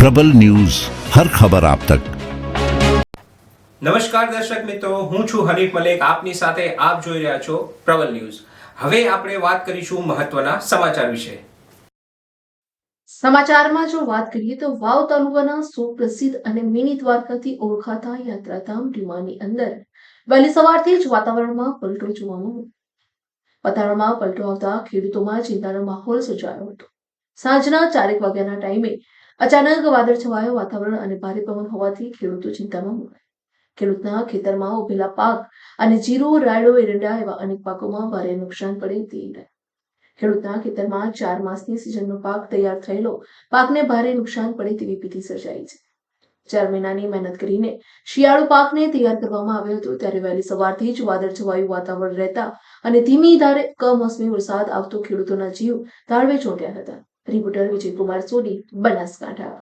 પ્રબલ news હર ખબર આપ તક. નમસ્કાર દર્શક મિત્રો હું છું હરીફ મલેક. આપની સાથે આપ જોઈ રહ્યા છો પ્રબલ ન્યૂઝ. હવે આપણે વાત કરીશું મહત્વના સમાચાર વિશે. સમાચારમાં જો વાત કરીએ તો વાવ તાલુકાના સુપ્રસિદ્ધ અને મિની દ્વારકાથી ઓળખાતા યાત્રાધામ ડીમાની અંદર વહેલી સવારથી જ વાતાવરણમાં પલટો જોવા મળ્યો. પતાળમાં પલટો આવતા ખેડૂતોમાં ચિંતાનો માહોલ સર્જાયો હતો. સાંજના ચારેક વાગ્યાના ટાઈમે અચાનક વાદળ છવાયો વાતાવરણ અને ભારે પવન હોવાથી ખેડૂતો ચિંતામાં મુકાયા. ખેડૂતના ખેતરમાં ઉભેલા પાક અને જીરો, રાયડો, એરંડા એવા અનેક પાકોમાં ભારે નુકસાન પડે તે ખેડૂતના ખેતરમાં ચાર માસની સિઝનનો પાક તૈયાર થયેલો પાકને ભારે નુકસાન પડે તેવી ભીતિ સર્જાઈ છે. ચાર મહિનાની મહેનત કરીને શિયાળુ પાકને તૈયાર કરવામાં આવ્યો હતો ત્યારે વહેલી સવારથી જ વાદળછવાયું વાતાવરણ રહેતા અને ધીમી ધારે કમોસમી વરસાદ આવતો ખેડૂતોના જીવ તાળવે ચોંટ્યા હતા. રિપોર્ટર વિજયકુમાર સોની બનાસકાંઠા.